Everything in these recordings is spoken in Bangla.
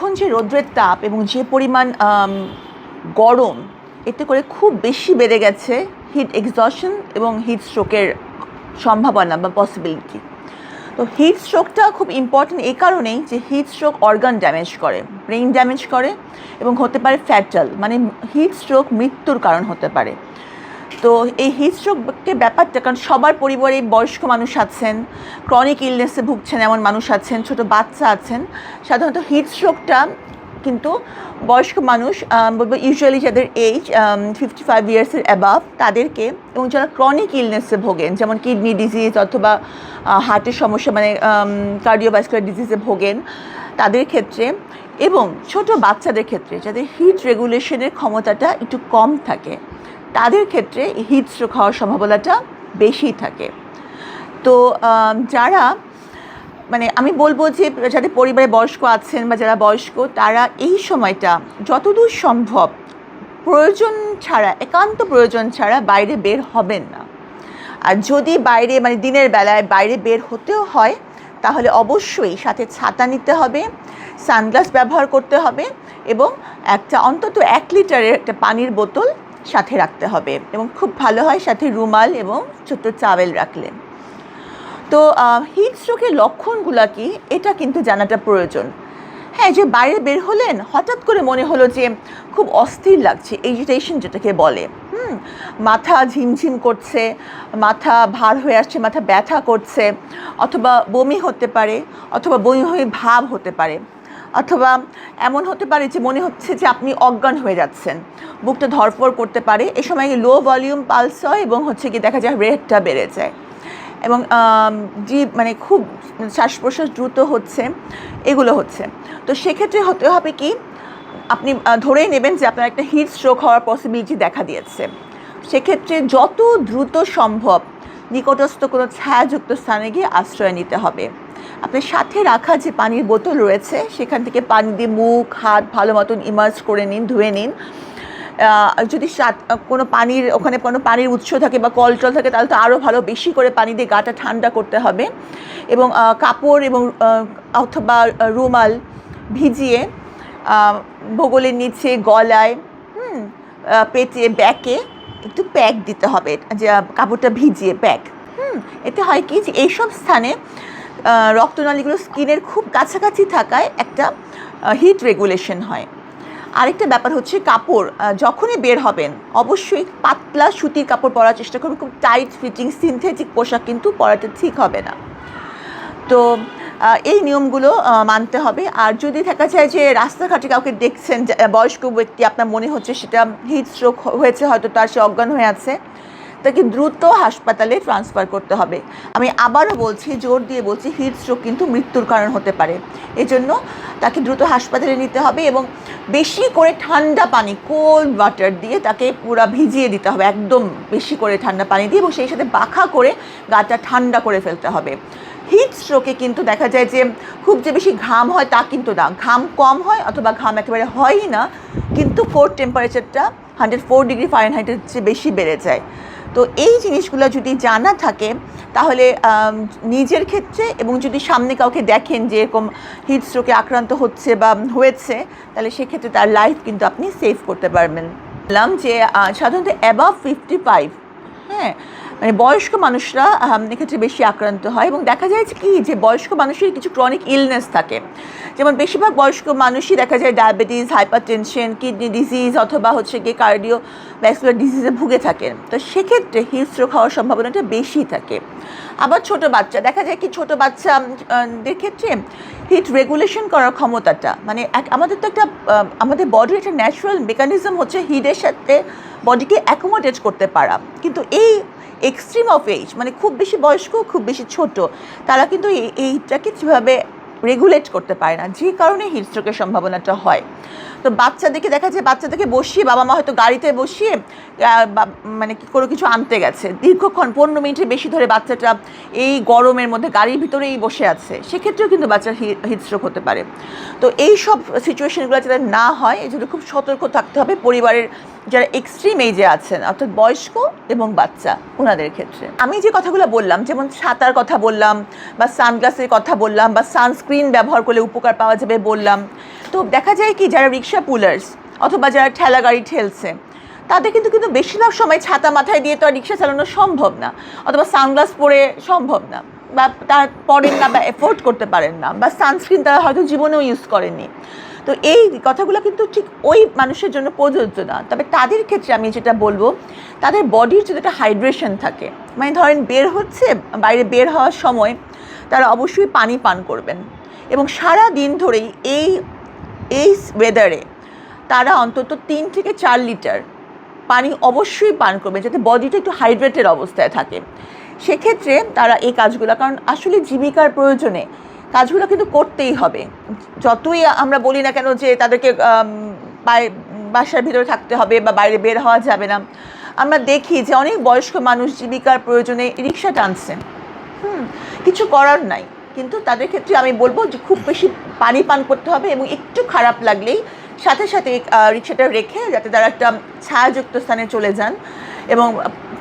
এখন যে রৌদ্রের তাপ এবং যে পরিমাণ গরম, এতে করে খুব বেশি বেড়ে গেছে হিট এক্সজশন এবং হিট স্ট্রোকের সম্ভাবনা বা পসিবিলিটি তো হিট স্ট্রোকটা খুব ইম্পর্টেন্ট এই কারণেই যে হিট স্ট্রোক অর্গান ড্যামেজ করে ব্রেইন ড্যামেজ করে এবং হতে পারে ফ্যাটাল মানে হিট স্ট্রোক মৃত্যুর কারণ হতে পারে। তো এই হিটস্ট্রোকের ব্যাপারটা, কারণ সবার পরিবারে বয়স্ক মানুষ আছেন ক্রনিক ইলনেসে ভুগছেন এমন মানুষ আছেন, ছোট বাচ্চা আছেন, সাধারণত হিটস্ট্রোকটা কিন্তু বয়স্ক মানুষ বলব ইউজুয়ালি যাদের এইজ ফিফটি ফাইভ ইয়ার্সের অ্যাবাভ তাদেরকে এবং যারা ক্রনিক ইলনেসে ভোগেন, যেমন কিডনি ডিজিজ অথবা হার্টের সমস্যা মানে কার্ডিওভাস্কুলার ডিজিজে ভোগেন, তাদের ক্ষেত্রে এবং ছোট বাচ্চাদের ক্ষেত্রে, যাদের হিট রেগুলেশনের ক্ষমতাটা একটু কম থাকে। তাদের ক্ষেত্রে হিট স্ট্রোক হওয়ার সম্ভাবনাটা বেশি থাকে। তো যারা মানে আমি বলব যে, যাদের পরিবারে বয়স্ক আছেন বা যারা বয়স্ক, তারা এই সময়টা যতদূর সম্ভব প্রয়োজন ছাড়া, একান্ত প্রয়োজন ছাড়া বাইরে বের হবেন না। আর যদি বাইরে মানে দিনের বেলায় বাইরে বের হতেও হয়, তাহলে অবশ্যই সাথে ছাতা নিতে হবে, সানগ্লাস ব্যবহার করতে হবে এবং একটা অন্তত এক লিটারের একটা পানির বোতল সাথে রাখতে হবে এবং খুব ভালো হয় সাথে রুমাল এবং ছোট্ট চাওয়েল রাখলেন তো হিট স্ট্রোকের লক্ষণগুলো কি? এটা কিন্তু জানাটা প্রয়োজন। হ্যাঁ যে বাইরে বের হলেন, হঠাৎ করে মনে হলো যে খুব অস্থির লাগছে এজিটেশন যেটাকে বলে। হুম, মাথা ঝিমঝিম করছে, মাথা ভার হয়ে আসছে, মাথা ব্যথা করছে, অথবা বমি হতে পারে, অথবা বমি হয়ে ভাব হতে পারে। অথবা এমন হতে পারে যে মনে হচ্ছে যে আপনি অজ্ঞান হয়ে যাচ্ছেন। বুকটা ধরফর করতে পারে। এ সময় লো ভলিউম পালস হয় এবং হচ্ছে কি দেখা যায় রেটটা বেড়ে যায়। এবং যে মানে খুব শ্বাস প্রশ্বাস দ্রুত হচ্ছে, এগুলো হচ্ছে। তো সেক্ষেত্রে হতে হবে কি, আপনি ধরেই নেবেন যে আপনার একটা হিট স্ট্রোক হওয়ার পসিবিলিটি দেখা দিয়েছে। সেক্ষেত্রে যত দ্রুত সম্ভব নিকটস্থ কোনো ছায়াযুক্ত স্থানে গিয়ে আশ্রয় নিতে হবে। আপনার সাথে রাখা যে পানির বোতল রয়েছে সেখান থেকে পানি দিয়ে মুখ হাত ভালো মতন ইমার্জ করে নিন ধুয়ে নিন। যদি কোনো পানির ওখানে কোনো পানির উৎস থাকে বা কল টল থাকে তাহলে তো আরও ভালো বেশি করে পানি দিয়ে গাটা ঠান্ডা করতে হবে। এবং কাপড় এবং অথবা রুমাল ভিজিয়ে আহ, বগলের নিচে গলায় হুম পেটে ব্যাকে একটু প্যাক দিতে হবে। যে কাপড়টা ভিজিয়ে প্যাক। হুম এতে হয় কি যে এইসব স্থানে রক্তনালীগুলো স্কিনের খুব কাছাকাছি থাকায় একটা হিট রেগুলেশন হয়। আরেকটা ব্যাপার হচ্ছে কাপড় যখনই বের হবেন, অবশ্যই পাতলা সুতির কাপড় পরার চেষ্টা করবেন খুব টাইট ফিটিং সিনথেটিক পোশাক কিন্তু পরাটা ঠিক হবে না। তো এই নিয়মগুলো মানতে হবে। আর যদি দেখা যায় যে রাস্তাঘাটে কাউকে দেখছেন বয়স্ক ব্যক্তি, আপনার মনে হচ্ছে সেটা হিট স্ট্রোক হয়েছে, হয়তো তার সে অজ্ঞান হয়ে আছে তাকে দ্রুত হাসপাতালে ট্রান্সফার করতে হবে। আমি আবারও বলছি, জোর দিয়ে বলছি, হিট স্ট্রোক কিন্তু মৃত্যুর কারণ হতে পারে। এজন্য তাকে দ্রুত হাসপাতালে নিতে হবে এবং বেশি করে ঠান্ডা পানি কোল্ড ওয়াটার দিয়ে তাকে পুরো ভিজিয়ে দিতে হবে, একদম বেশি করে ঠান্ডা পানি দিয়ে এবং সেই সাথে বাখা করে গাটা ঠান্ডা করে ফেলতে হবে। হিট স্ট্রোকে কিন্তু দেখা যায় যে খুব যে বেশি ঘাম হয় তা কিন্তু না। ঘাম কম হয় অথবা ঘাম একেবারে হয়ই না, কিন্তু কোর টেম্পারেচারটা হান্ড্রেড ফোর ডিগ্রি ফারেনহাইটের চেয়ে বেশি বেড়ে যায়। তো এই জিনিসগুলো যদি জানা থাকে, তাহলে নিজের ক্ষেত্রে এবং যদি সামনে কাউকে দেখেন যে এরকম হিট স্ট্রোকে আক্রান্ত হচ্ছে বা হয়েছে, তাহলে সেক্ষেত্রে তার লাইফ কিন্তু আপনি সেভ করতে পারবেন। বললাম যে সাধারণত অ্যাবাভ ফিফটি ফাইভ হ্যাঁ মানে বয়স্ক মানুষরা এক্ষেত্রে বেশি আক্রান্ত হয় এবং দেখা যায় কি যে বয়স্ক মানুষের কিছু ক্রনিক ইলনেস থাকে। যেমন বেশিরভাগ বয়স্ক মানুষই দেখা যায় diabetes hypertension kidney disease অথবা হচ্ছে গিয়ে কার্ডিও ভ্যাসকুলার ডিজিজে ভুগে থাকেন তো সেক্ষেত্রে হিট স্ট্রোক হওয়ার সম্ভাবনাটা বেশি থাকে। আবার ছোট বাচ্চা দেখা যায় কি ছোট বাচ্চা আহ, ক্ষেত্রে হিট রেগুলেশন করার ক্ষমতাটা মানে আমাদের তো একটা আমাদের বডির একটা ন্যাচারাল মেকানিজম হচ্ছে হিটের সাথে বডিকে অ্যাকোমোডেট করতে পারা। কিন্তু এই এক্সট্রিম অফ এজ মানে খুব বেশি বয়স্ক, খুব বেশি ছোট, তারা কিন্তু এই- এইটাকে কীভাবে রেগুলেট করতে পারে না? যে কারণে হিটস্ট্রোকের সম্ভাবনাটা হয়। তো বাচ্চাদেরকে দেখা যায় বাচ্চাদেরকে বসিয়ে বাবা মা হয়তো গাড়িতে বসিয়ে মানে কোনো কিছু আনতে গেছে। দীর্ঘক্ষণ, পনেরো মিনিটের বেশি ধরে বাচ্চাটা এই গরমের মধ্যে গাড়ির ভিতরেই বসে আছে। সেক্ষেত্রেও কিন্তু বাচ্চার হিটস্ট্রোক হতে পারে। তো এই সব সিচুয়েশনগুলো যাতে না হয়, এই জন্য খুব সতর্ক থাকতে হবে পরিবারের যারা এক্সট্রিম এজে আছেন, অর্থাৎ বয়স্ক এবং বাচ্চা ওনাদের ক্ষেত্রে। আমি যে কথাগুলো বললাম, যেমন সাঁতার কথা বললাম, বা সানগ্লাসের কথা বললাম, বা সানস্ক্রিন ব্যবহার করলে উপকার পাওয়া যাবে বললাম, তো দেখা যায় কি, যারা রিক্সা পুলার্স অথবা যারা ঠেলা গাড়ি ঠেলছে, তাদের কিন্তু কিন্তু বেশিরভাগ সময় ছাতা মাথায় দিয়ে তো আর রিক্সা চালানো সম্ভব না অথবা সানগ্লাস পরে সম্ভব না বা তার পরেন না বা এফোর্ড করতে পারেন না বা সানস্ক্রিন তারা হয়তো জীবনেও ইউজ করেনি তো এই কথাগুলো কিন্তু ঠিক ওই মানুষের জন্য প্রযোজ্য না। তবে তাদের ক্ষেত্রে আমি যেটা বলব, তাদের বডির যদি একটা হাইড্রেশন থাকে মানে ধরেন বের হচ্ছে, বাইরে বের হওয়ার সময় তারা অবশ্যই পানি পান করবেন এবং সারা দিন ধরেই এই এই ওয়েদারে তারা অন্তত তিন থেকে চার লিটার পানি অবশ্যই পান করবে যাতে বডিটা একটু হাইড্রেটেড অবস্থায় থাকে। সেক্ষেত্রে তারা এই কাজগুলো, কারণ আসলে জীবিকার প্রয়োজনে কাজগুলো কিন্তু করতেই হবে। যতই আমরা বলি না কেন যে তাদেরকে বাসার ভিতরে থাকতে হবে বা বাইরে বের হওয়া যাবে না। আমরা দেখি যে অনেক বয়স্ক মানুষ জীবিকার প্রয়োজনে রিক্সা টানছে। হুম, কিছু করার নাই। কিন্তু তাদের ক্ষেত্রে আমি বলব যে খুব বেশি পানি পান করতে হবে এবং একটু খারাপ লাগলেই সাথে সাথে রিক্সাটা রেখে যাতে তারা একটা ছায়াযুক্ত স্থানে চলে যান এবং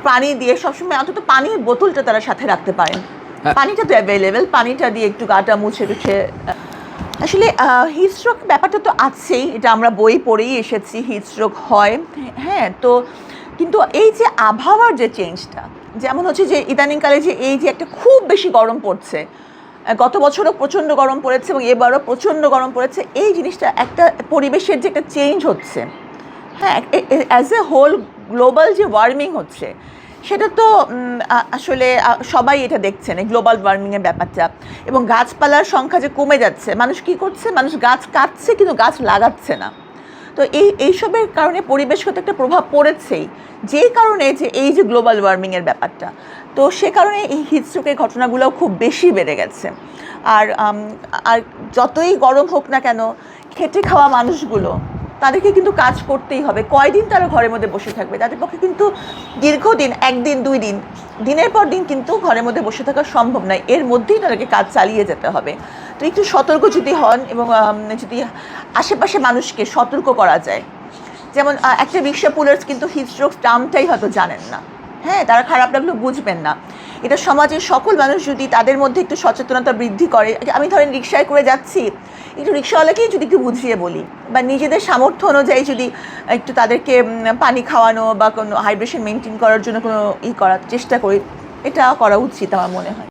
পানি দিয়ে সবসময় অন্তত পানির বোতলটা তারা সাথে রাখতে পারেন হ্যাঁ। পানিটা তো অ্যাভেলেবেল পানিটা দিয়ে একটু গাটা মুছে টুছে আসলে হিটস্ট্রোক ব্যাপারটা তো আছেই এটা আমরা বই পড়েই এসেছি হিটস্ট্রোক হয় হ্যাঁ তো কিন্তু এই যে আবহাওয়ার যে চেঞ্জটা যেমন হচ্ছে যে ইদানিংকালে যে এই যে একটা খুব বেশি গরম পড়ছে গত বছরও প্রচণ্ড গরম পড়েছে এবং এবারও প্রচণ্ড গরম পড়েছে। এই জিনিসটা একটা পরিবেশের যে একটা চেঞ্জ হচ্ছে হ্যাঁ অ্যাজ এ হোল গ্লোবাল যে ওয়ার্মিং হচ্ছে, সেটা তো আসলে সবাই এটা দেখছেন, এই গ্লোবাল ওয়ার্মিংয়ের ব্যাপারটা। এবং গাছপালার সংখ্যা যে কমে যাচ্ছে, মানুষ কি করছে? মানুষ গাছ কাটছে কিন্তু গাছ লাগাচ্ছে না। তো এই, এইসবের কারণে পরিবেশগত একটা প্রভাব পড়েছেই। যেই কারণে যে এই যে গ্লোবাল ওয়ার্মিংয়ের ব্যাপারটা। তো সে কারণে এই হিটস্ট্রোকের ঘটনাগুলোও খুব বেশি বেড়ে গেছে। আর আর যতই গরম হোক না কেন, খেটে খাওয়া মানুষগুলো, তাদেরকে কিন্তু কাজ করতেই হবে। কয়দিন তারা ঘরের মধ্যে বসে থাকবে? তাদের পক্ষে কিন্তু দীর্ঘদিন, একদিন, দুই দিন, দিনের পর দিন কিন্তু ঘরের মধ্যে বসে থাকা সম্ভব নয়। এর মধ্যেই তাদেরকে কাজ চালিয়ে যেতে হবে। তো একটু সতর্ক যদি হন এবং যদি আশেপাশে মানুষকে সতর্ক করা যায়। যেমন একটা রিক্সা পুলার্স কিন্তু হিটস্ট্রোক টার্মটাই হয়তো জানেন না। হ্যাঁ তারা খারাপ লাগলেও বুঝবেন না। এটা সমাজের সকল মানুষ যদি তাদের মধ্যে একটু সচেতনতা বৃদ্ধি করে, আমি ধরেন রিক্সায় করে যাচ্ছি, একটু রিক্সাওয়ালাকেই যদি একটু বুঝিয়ে বলি বা নিজেদের সামর্থ্য অনুযায়ী যদি একটু তাদেরকে পানি খাওয়ানো বা কোনো হাইড্রেশন মেনটেন করার জন্য কোনো ই করার চেষ্টা করি, এটা করা উচিত আমার মনে হয়।